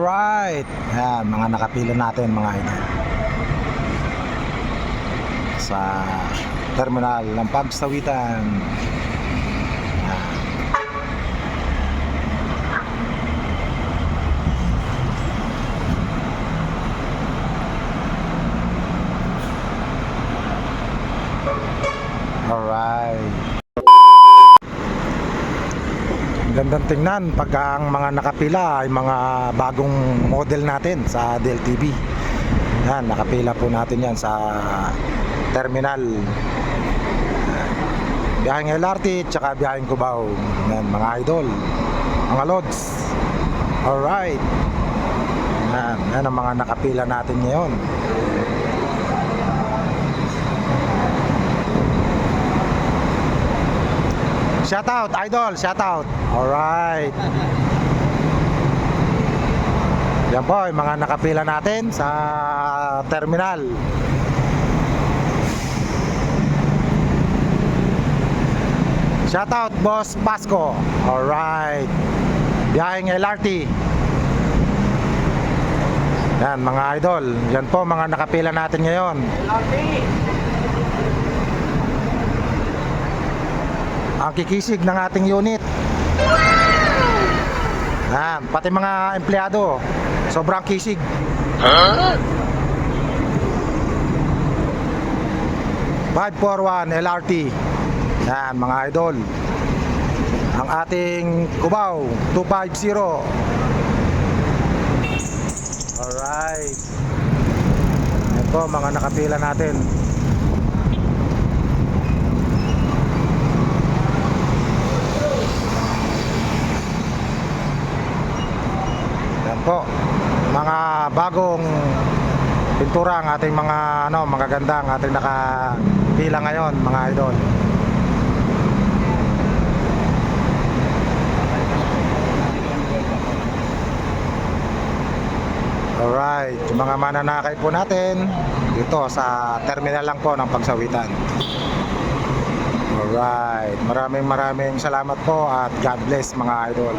Alright. Yan, mga nakapila natin mga idol. Sa terminal ng pagsawitan. Alright. Ang Gandang tingnan pag ang mga nakapila ay mga bagong model natin sa DLTV. Yan, nakapila po natin yan sa terminal. Biyaheng LRT tsaka biyaheng Cubao. Yan, mga idol. Mga lods. Alright. Yan, yan ang mga nakapila natin ngayon. Shout out, idol, shout out. Alright. Yan po, yung mga nakapila natin sa terminal. Shout out, Boss Pasco. Alright. Biyaheng LRT. Yan, mga idol. Yan po, mga nakapila natin ngayon. Ang kikisig ng ating unit. Yan, pati mga empleyado, sobrang kisig. Huh? 541 LRT. Yan, mga idol. Ang ating Cubao 250. Alright. Po, mga nakapila natin. Yan po. Mga bagong pintura ang ating mga ano, magaganda ang ating nakapila ngayon, mga idol. Alright, yung mga mananakay po natin dito sa terminal lang po ng pagsawitan. Alright, maraming maraming salamat po at God bless mga idol.